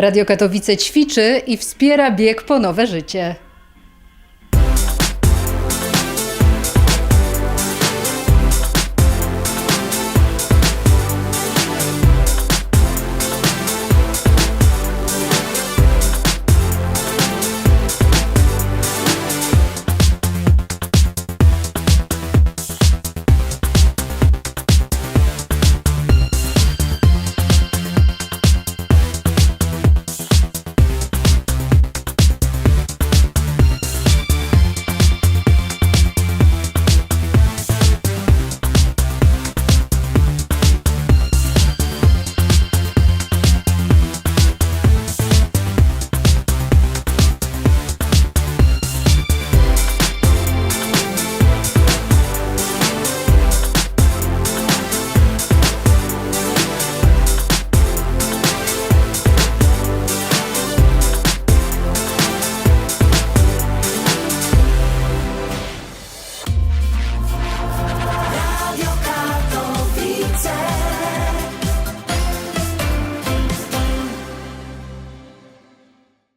Radio Katowice ćwiczy i wspiera bieg po nowe życie.